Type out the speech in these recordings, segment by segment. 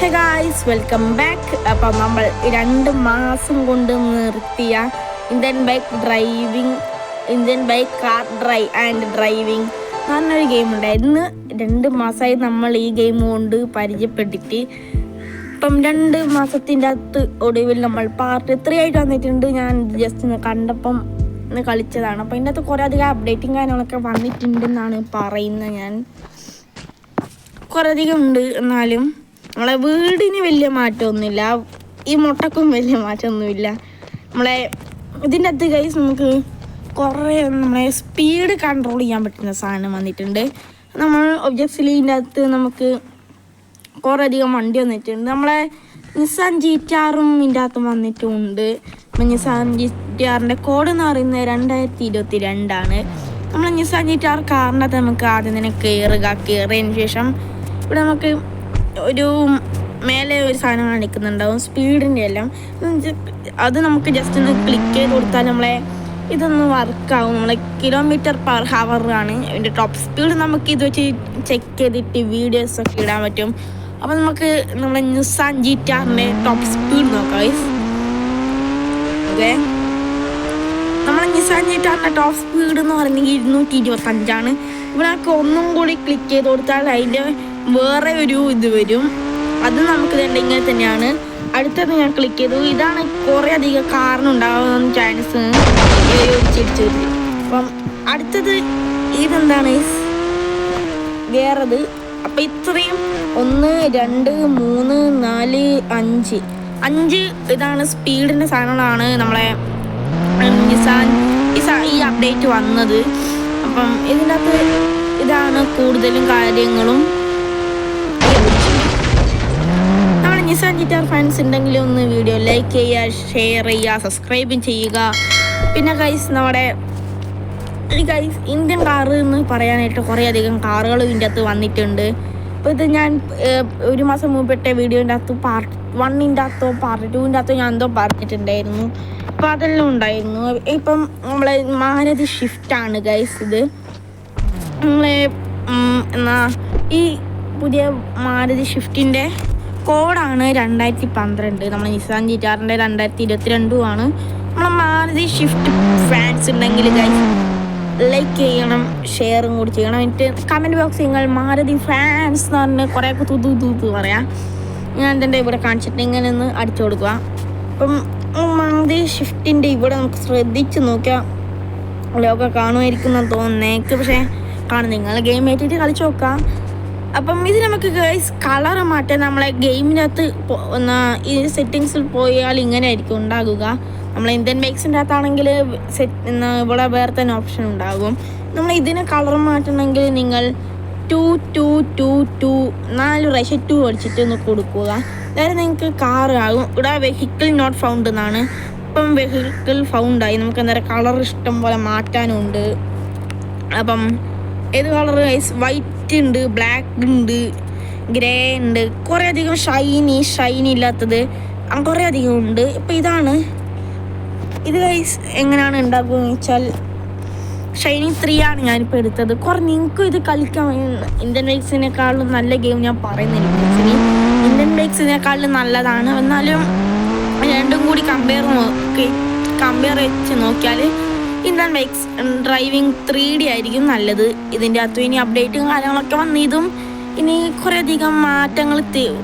ഹേ welcome back അപ്പം നമ്മൾ രണ്ട് മാസം കൊണ്ട് നിർത്തിയ Indian bike driving Indian bike car dry and driving പറഞ്ഞൊരു ഗെയിം ഉണ്ടായിരുന്നു. രണ്ട് മാസമായി നമ്മൾ ഈ ഗെയിം കൊണ്ട് പരിചയപ്പെട്ടിട്ട്. ഇപ്പം രണ്ട് മാസത്തിന്റെ അകത്ത് ഒടുവിൽ നമ്മൾ പാർട്ട് ത്രീ ആയിട്ട് വന്നിട്ടുണ്ട്. ഞാൻ ജസ്റ്റ് കണ്ടപ്പം ഒന്ന് കളിച്ചതാണ്. അപ്പം ഇതിന്റെ അകത്ത് കുറേ അധികം അപ്ഡേറ്റും കാര്യങ്ങളൊക്കെ വന്നിട്ടുണ്ടെന്നാണ് പറയുന്നത് ഞാൻ. കുറേ അധികം ഉണ്ട് എന്നാലും നമ്മളെ വീടിന് വലിയ മാറ്റമൊന്നുമില്ല. ഈ മുട്ടക്കും വലിയ മാറ്റമൊന്നുമില്ല. നമ്മളെ ഇതിന്റെ അകത്ത് കൈസ് നമുക്ക് കുറേ നമ്മളെ സ്പീഡ് കൺട്രോൾ ചെയ്യാൻ പറ്റുന്ന സാധനം വന്നിട്ടുണ്ട്. നമ്മൾ ഒബ്ജക്ട്സിൽ ഇതിന്റെ അകത്ത് നമുക്ക് കുറേ അധികം വണ്ടി വന്നിട്ടുണ്ട്. നമ്മളെ നിസാൻ ജി ടി ആറും ഇതിന്റെ അകത്ത് വന്നിട്ടുണ്ട്. നിസാൻ ജി ടി ആറിന്റെ കോഡ് എന്ന് പറയുന്നത് രണ്ടായിരത്തി ഇരുപത്തി രണ്ടാണ് നമ്മൾ നിസാൻ ജി ടി ആർ കാറിന്റെ അകത്ത് നമുക്ക് ആദ്യം തന്നെ കയറുക കയറിയതിന് ശേഷം ഇവിടെ നമുക്ക് ഒരു മേലെ ഒരു സാധനം കാണിക്കുന്നുണ്ടാവും സ്പീഡിന്റെ എല്ലാം. അത് നമുക്ക് ജസ്റ്റ് ഒന്ന് ക്ലിക്ക് ചെയ്ത് കൊടുത്താൽ നമ്മളെ ഇതൊന്ന് വർക്കാവും നമ്മളെ കിലോമീറ്റർ പെർ ഹവറാണ് അതിന്റെ ടോപ്പ് സ്പീഡ് നമുക്ക് ഇത് വെച്ച് ചെക്ക് ചെയ്തിട്ട് വീഡിയോസ് ഒക്കെ ഇടാൻ പറ്റും. അപ്പോൾ നമുക്ക് നമ്മളെ നിസാൻ ജി ടാറിന്റെ ടോപ്പ് സ്പീഡ് നോക്കാം ഓക്കെ നമ്മളെ നിസാൻ ജി ടാറിന്റെ ടോപ്പ് സ്പീഡ് എന്ന് പറയുന്നത് ഇരുന്നൂറ്റി ഇരുപത്തഞ്ചാണ്. ഇവിടെ ഒന്നും കൂടി ക്ലിക്ക് ചെയ്ത് കൊടുത്താൽ അതിന്റെ വേറെ ഒരു ഇത് വരും. അത് നമുക്ക് ഇതുണ്ടെങ്കിൽ തന്നെയാണ്. അടുത്തത് ഞാൻ ക്ലിക്ക് ചെയ്തു. ഇതാണ് കുറേ അധികം കാറിനുണ്ടാകുന്ന ചാൻസ് ചിരിച്ചു അപ്പം അടുത്തത് ഇതെന്താണ്? വേറത്. അപ്പം ഇത്രയും. ഒന്ന് രണ്ട് മൂന്ന് നാല് അഞ്ച്. അഞ്ച് ഇതാണ് സ്പീഡിന്റെ സാധനങ്ങളാണ് നമ്മളെ നിസാൻ ഈ അപ്ഡേറ്റ് വന്നത്. അപ്പം ഇതിനകത്ത് ഇതാണ് കൂടുതലും കാര്യങ്ങളും. ജിറ്റാർ ഫാൻസ് ഉണ്ടെങ്കിൽ ഒന്ന് വീഡിയോ ലൈക്ക് ചെയ്യുക ഷെയർ ചെയ്യുക സബ്സ്ക്രൈബും ചെയ്യുക. പിന്നെ ഗൈസ് നമ്മുടെ ഈ ഗൈസ് ഇന്ത്യൻ കാറ് എന്ന് പറയാനായിട്ട് കുറേ അധികം കാറുകൾ ഇതിന്റെ അകത്ത് വന്നിട്ടുണ്ട്. അപ്പോൾ ഇത് ഞാൻ ഒരു മാസം മുമ്പ് ഇട്ട വീഡിയോന്റെ അകത്ത് പാർട്ട് വണ്ണിന്റെ അകത്തോ പാർട്ട് ടൂവിന്റെ അകത്തോ ഞാൻ എന്തോ പറഞ്ഞിട്ടുണ്ടായിരുന്നു. അപ്പോൾ അതെല്ലാം ഉണ്ടായിരുന്നു. ഇപ്പം നമ്മളെ മാരുതി ഷിഫ്റ്റാണ് ഗൈസ് ഇത്. നമ്മളെ എന്നാ ഈ പുതിയ മാരുതി ഷിഫ്റ്റിന്റെ കോഡാണ് രണ്ടായിരത്തി പന്ത്രണ്ട് നമ്മൾ നിസാൻ ജി ടാറിന്റെ രണ്ടായിരത്തി ഇരുപത്തി ആണ് നമ്മളെ മാരുതി ഷിഫ്റ്റ് ഫാൻസ് ഉണ്ടെങ്കിൽ ലൈക്ക് ചെയ്യണം ഷെയറും കൂടി ചെയ്യണം. എന്നിട്ട് കമന്റ് ബോക്സ് നിങ്ങൾ മാരുതി ഫാൻസ് എന്ന് പറഞ്ഞ് കുറേയൊക്കെ തുതു തൂത്ത് പറയാം. ഞാൻ എന്റെ ഇവിടെ കാണിച്ചിട്ട് ഇങ്ങനെ ഒന്ന് അടിച്ചു കൊടുക്കുക. അപ്പം മാരുതി ഷിഫ്റ്റിന്റെ ഇവിടെ നമുക്ക് ശ്രദ്ധിച്ച് നോക്കിയാൽ ലോക കാണുമായിരിക്കും എന്ന് തോന്നുന്നേക്ക്. പക്ഷേ കാണും. നിങ്ങൾ ഗെയിം ഏറ്റിട്ട് കളിച്ചു നോക്കാം. അപ്പം ഇത് നമുക്ക് ഗൈസ് കളർ മാറ്റാൻ നമ്മളെ ഗെയിമിനകത്ത് ഈ സെറ്റിങ്സിൽ പോയാൽ ഇങ്ങനെ ആയിരിക്കും ഉണ്ടാകുക. നമ്മൾ ഇന്ത്യൻ ബൈക്സിന്റെ അകത്താണെങ്കിൽ സെറ്റ് ഇവിടെ വേറെ തന്നെ ഓപ്ഷൻ ഉണ്ടാകും. നമ്മൾ ഇതിന് കളർ മാറ്റണമെങ്കിൽ നിങ്ങൾ ടു ടു ടു ടു നാല് പ്രാവശ്യം ടു അടിച്ചിട്ട് ഒന്ന് കൊടുക്കുക. അതായത് നിങ്ങൾക്ക് കാർ ആകും. ഇവിടെ വെഹിക്കിൾ നോട്ട് ഫൗണ്ട് എന്നാണ്. ഇപ്പം വെഹിക്കിൾ ഫൗണ്ടായി നമുക്ക് എന്താ കളർ ഇഷ്ടം പോലെ മാറ്റാനുണ്ട്. അപ്പം ഏത് കളർ വൈറ്റ് ഉണ്ട് ബ്ലാക്ക് ഉണ്ട് ഗ്രേ ഉണ്ട് കുറേ അധികം ഷൈനി ഷൈനി ഇല്ലാത്തത് കുറേ അധികം ഉണ്ട്. ഇപ്പം ഇതാണ്. ഇത് ഗൈസ് എങ്ങനെയാണ് ഉണ്ടാക്കുക വെച്ചാൽ ഷൈനി ത്രീ ആണ് ഞാനിപ്പോൾ എടുത്തത്. കുറേ നിങ്ങൾക്കും ഇത് കളിക്കാൻ ഇന്ത്യൻ ബൈക്സിനേക്കാളും നല്ല ഗെയിം ഞാൻ പറയുന്നില്ല ആക്ച്വലി ഇന്ത്യൻ ബൈക്സിനേക്കാളും നല്ലതാണ്. എന്നാലും രണ്ടും കൂടി കമ്പയർ നോക്കി കമ്പയർ വെച്ച് നോക്കിയാൽ Indian bikes driving three D ആയിരിക്കും നല്ലത്. ഇതിന്റെ അകത്തും ഇനി അപ്ഡേറ്റും കാര്യങ്ങളൊക്കെ വന്നതും ഇനി കുറേ അധികം മാറ്റങ്ങൾ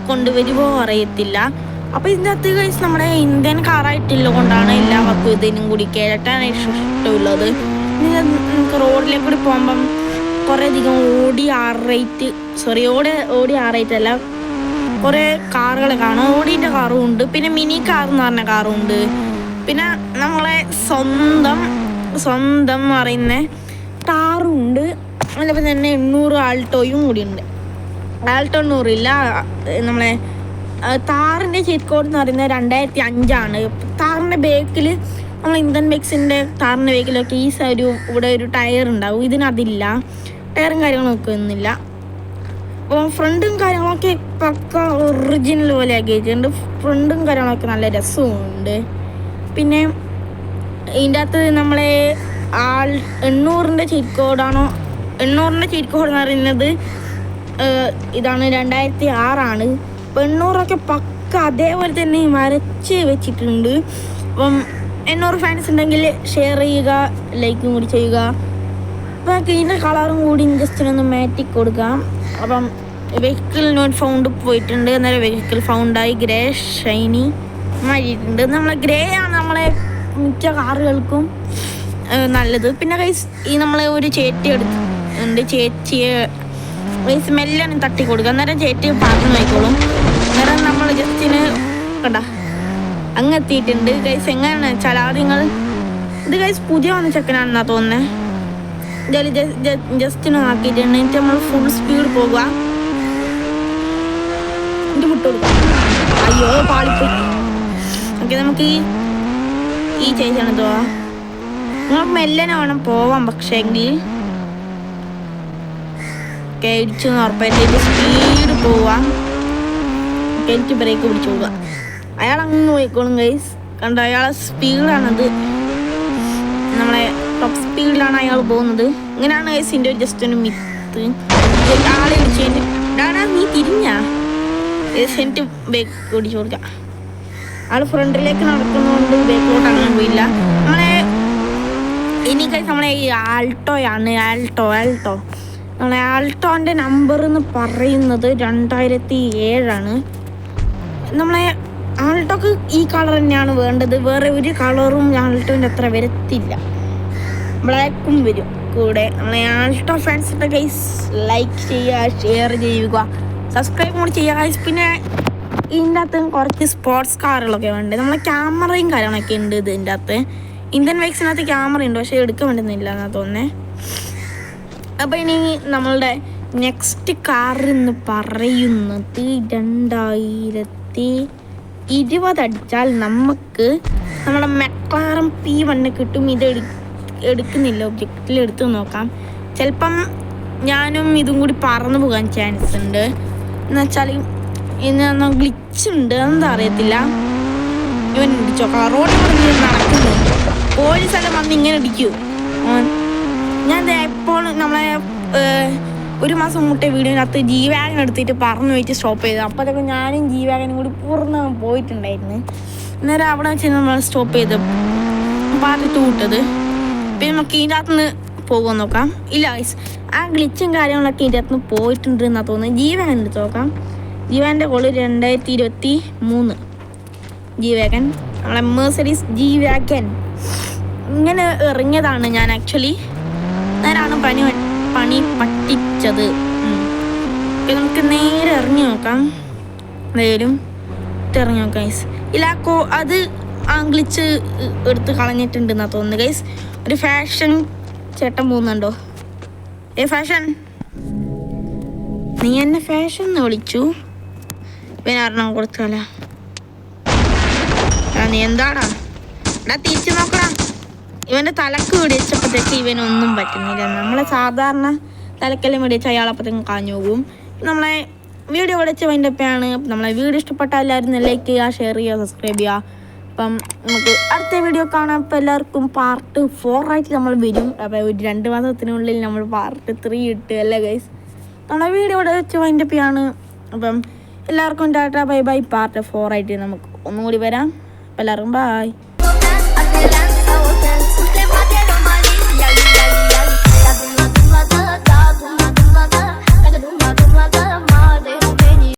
കൊണ്ടുവരുമോ അറിയത്തില്ല. അപ്പോൾ ഇതിന്റെ അകത്ത് കഴിച്ച് നമ്മുടെ ഇന്ത്യൻ കാറായിട്ടുള്ളത് കൊണ്ടാണ് എല്ലാവർക്കും ഇതിനും കൂടി കേട്ടാനായിട്ട് ഇഷ്ടമുള്ളത്. നമുക്ക് റോഡിലേക്ക് കൂടി പോകുമ്പം കുറേ അധികം ഓടി ആർ റേറ്റ് സോറി ഓടി ഓടി ആർ റേറ്റ് അല്ല കുറേ കാറുകൾ കാണും. ഓടിന്റെ കാറും ഉണ്ട്. പിന്നെ മിനി കാർ എന്ന് പറഞ്ഞ കാറും ഉണ്ട്. പിന്നെ നമ്മളെ സ്വന്തം സ്വന്തം പറയുന്ന. ടാറും ഉണ്ട് അതേപോലെ തന്നെ എണ്ണൂറ് ആൾട്ടോയും കൂടി ഉണ്ട് ആൾട്ടോ എണ്ണൂറില്ല നമ്മളെ താറിന്റെ കോഡ് എന്ന് പറയുന്നത് രണ്ടായിരത്തി അഞ്ചാണ് താറിന്റെ ബേക്കിൽ നമ്മൾ ഇന്ത്യൻ ബൈക്സിന്റെ താറിന്റെ ബേക്കിലൊക്കെ ഈ ഒരു ഇവിടെ ഒരു ടയർ ഉണ്ടാവും. ഇതിനതില്ല. ടയറും കാര്യങ്ങളൊക്കെ ഒന്നുമില്ല. അപ്പോൾ ഫ്രണ്ടും കാര്യങ്ങളൊക്കെ പക്ക ഒറിജിനൽ പോലെ ആക്കിയിട്ടുണ്ട് ഫ്രണ്ടും കാര്യങ്ങളൊക്കെ നല്ല രസമുണ്ട് പിന്നെ ഇതിന്റെ അകത്ത് നമ്മളെ ആൾ എണ്ണൂറിന്റെ ചീറ്റ് എണ്ണൂറിന്റെ ചീറ്റ് എന്ന് പറയുന്നത് ഇതാണ് രണ്ടായിരത്തി ആറാണ്. എണ്ണൂറൊക്കെ പക്ക അതേപോലെ തന്നെ വരച്ച് വെച്ചിട്ടുണ്ട്. അപ്പം എണ്ണൂറ് ഫാൻസ് ഉണ്ടെങ്കിൽ ഷെയർ ചെയ്യുക ലൈക്കും കൂടി ചെയ്യുക. അപ്പം ഇതിന്റെ കളറും കൂടി ജസ്റ്റ് ഒന്ന് മാറ്റി കൊടുക്കാം. അപ്പം വെഹിക്കിൾ നോട്ട് ഫൗണ്ട് പോയിട്ടുണ്ട്. അന്നേരം വെഹിക്കിൾ ഫൗണ്ടായി ഗ്രേ ഷൈനി മാറ്റിയിട്ടുണ്ട്. നമ്മളെ ഗ്രേ ആണ് നമ്മളെ മിക്ക കാറുകൾക്കും നല്ലത്. പിന്നെ കൈസ് ഈ നമ്മൾ ഒരു ചേറ്റി എടുത്തിട്ടുണ്ട് ചേച്ചിയെ കൈസ് മെല്ലാണ് തട്ടി കൊടുക്കുക അന്നേരം ചേറ്റി പറഞ്ഞു നോക്കിക്കോളും അന്നേരം നമ്മൾ ജസ്റ്റിന് കണ്ട അങ്ങ് എത്തിയിട്ടുണ്ട് കൈസ് എങ്ങനെയാണ് നിങ്ങൾ ഇത് കൈസ് പുതിയ വന്ന ചെക്കനാണെന്നാ തോന്നുന്നത് ഇതിൽ ജസ്റ്റിന് ആക്കിയിട്ടുണ്ട്. എന്നിട്ട് നമ്മൾ ഫുൾ സ്പീഡ് പോകുക ഇത് വിട്ടുകൊടുക്കുക അയ്യോ പാളിപ്പോയി. ഓക്കെ നമുക്ക് ഈ ഈ ചേച്ചിയാണ് തോവാ നമ്മൾ മെല്ലനെ വേണം പോവാം പക്ഷേ എങ്കിൽ ഇടിച്ചു ഉറപ്പായിട്ട് സ്പീഡ് പോവാം. എനിക്ക് ബ്രേക്ക് പിടിച്ചു പോവുക അയാൾ അങ്ങ് പോയിക്കോളും ഗൈസ് കണ്ടോ അയാളെ സ്പീഡാണത് നമ്മളെ ടോപ്പ് സ്പീഡിലാണ് അയാൾ പോകുന്നത്. ഇങ്ങനെയാണ് ഗൈസിന്റെ ജസ്റ്റ് ഒരു മിത്ത് ആളെ ഇടിച്ചു ഡാടാ നീ തിരിഞ്ഞാ. ഗൈസ് എനിക്ക് ബ്രേക്ക് പിടിച്ചു കൊടുക്കാം. ആൾ ഫ്രണ്ടിലേക്ക് നടക്കുന്നതുകൊണ്ട് ബേക്കിലോട്ട് അങ്ങനെ പോയില്ല. നമ്മളെ ഇനി കഴിച്ച് നമ്മളെ ഈ ആൾട്ടോയാണ് ആൾട്ടോ ആൾട്ടോ. നമ്മളെ ആൾട്ടോന്റെ നമ്പർ എന്ന് പറയുന്നത് രണ്ടായിരത്തി ഏഴാണ് നമ്മളെ ആൾട്ടോക്ക് ഈ കളർ തന്നെയാണ് വേണ്ടത്. വേറെ ഒരു കളറും ആൾട്ടോന്റെ അത്ര വരത്തില്ല. ബ്ലാക്കും വരും. കൂടെ നമ്മളെ ആൾട്ടോ ഫാൻസിന്റെ കൈസ് ലൈക്ക് ചെയ്യുക ഷെയർ ചെയ്യുക. സബ്സ്ക്രൈബ് കൂടി ചെയ്യുക ഗൈസ് പിന്നെ ഇതിന്റെ അകത്ത് കുറച്ച് സ്പോർട്സ് കാറുകളൊക്കെ ഉണ്ട്. നമ്മളെ ക്യാമറയും കാര്യങ്ങളൊക്കെ ഉണ്ട് ഇതിന്റെ അകത്ത്. ഇന്ത്യൻ ബൈക്സിനകത്ത് ക്യാമറ ഉണ്ട് പക്ഷേ എടുക്കാൻ പറ്റുന്നില്ല എന്നാ തോന്നേ അപ്പോൾ ഇനി നമ്മളുടെ നെക്സ്റ്റ് കാർ എന്ന് പറയുന്നത് രണ്ടായിരത്തി ഇരുപത് അടിച്ചാൽ നമുക്ക് നമ്മുടെ മെക്ലാറം പി വണ്ണ് കിട്ടും. ഇത് എടു എടുക്കുന്നില്ല. ഒബ്ജക്റ്റിൽ എടുത്ത് നോക്കാം. ചിലപ്പം ഞാനും ഇതും കൂടി പറന്നു പോകാൻ ചാൻസ് ഉണ്ട്. എന്ന് വെച്ചാൽ ഇന്ന് ഗ്ലിച്ച് ഉണ്ട് എന്താ അറിയത്തില്ല. ഇവൻ ഇടിച്ചോ. റോഡിൽ കൂടെ നടക്കുന്നു. പോലീസ് എല്ലാം വന്ന് ഇങ്ങനെ ഇടിക്കൂ. ഞാൻ ദേ ഇപ്പോൾ നമ്മളെ ഒരു മാസം മുട്ടേ വീടിനകത്ത് ജി വാഗൻ എടുത്തിട്ട് പറഞ്ഞു വെച്ച് സ്റ്റോപ്പ് ചെയ്തു. അപ്പോഴത്തേക്ക് ഞാനും ജി വാഗനും കൂടി പൂർണ പോയിട്ടുണ്ടായിരുന്നു. അന്നേരം അവിടെ വെച്ച് നമ്മൾ സ്റ്റോപ്പ് ചെയ്ത്. പാട്ടിട്ട് വിട്ടത് പിന്നെ നമുക്ക് ഇതിന്റെ അകത്ത് നിന്ന് പോകുമെന്ന് നോക്കാം. ഇല്ല ആ ഗ്ലിച്ചും കാര്യങ്ങളൊക്കെ ഇതിന്റെ അകത്ത് നിന്ന് പോയിട്ടുണ്ട് എന്നാ തോന്നുന്നത്. ജി എടുത്ത് നോക്കാം. ജി വാഗന്റെ കോൾ രണ്ടായിരത്തി ഇരുപത്തി മൂന്ന്. ജി വാഗൻ നമ്മളെ മേഴ്സഡീസ് ജി ഇങ്ങനെ ഇറങ്ങിയതാണ് ഞാൻ ആക്ച്വലി നേരാണ് പണി പണി. ഓക്കേ, നമുക്ക് നേരെ ഇറങ്ങി നോക്കാം. നേരും ഇറങ്ങി നോക്കാം ഗൈസ് ഇലാക്കോ അത് ആംഗ്ലിച്ച് എടുത്ത് കളഞ്ഞിട്ടുണ്ടെന്നാ തോന്നുന്നു ഗൈസ് ഒരു ഫാഷൻ ചേട്ടൻ പോകുന്നുണ്ടോ? ഏ ഫാഷൻ നീ എന്നെ ഫാഷൻ എന്ന് വിളിച്ചു. പിന്നെ ഒരെണ്ണം കൊടുത്താലോ നീ എന്താടാ? എടാ തിരിച്ചു നോക്കടാ. ഇവന്റെ തലക്ക് വെടിച്ചപ്പോഴത്തേക്ക് ഇവനൊന്നും പറ്റുന്നില്ല. നമ്മളെ സാധാരണ തലക്കെല്ലാം വെടിച്ച് അയാളപ്പോഴത്തേക്കും കാഞ്ഞു പോകും. നമ്മളെ വീഡിയോ വിളിച്ച വൈൻഡപ്പാണ് നമ്മളെ വീഡിയോ ഇഷ്ടപ്പെട്ട എല്ലാവരും ലൈക്ക് ചെയ്യുക ഷെയർ ചെയ്യുക സബ്സ്ക്രൈബ് ചെയ്യുക. അപ്പം നമുക്ക് അടുത്ത വീഡിയോ കാണാം. അപ്പോൾ എല്ലാവർക്കും പാർട്ട് ഫോർ ആയിട്ട് നമ്മൾ വരും. അപ്പോൾ ഒരു രണ്ട് മാസത്തിനുള്ളിൽ നമ്മൾ പാർട്ട് ത്രീ ഇട്ട് അല്ലേ ഗൈസ് നമ്മളെ വീഡിയോ ഇവിടെ വെച്ച് വൈൻഡപ്പ് അപ്പം എല്ലാവർക്കും ta ta bye bye. Part four ആയിട്ട് നമുക്ക് ഒന്നുകൂടി വരാം. എല്ലാവർക്കും ബൈ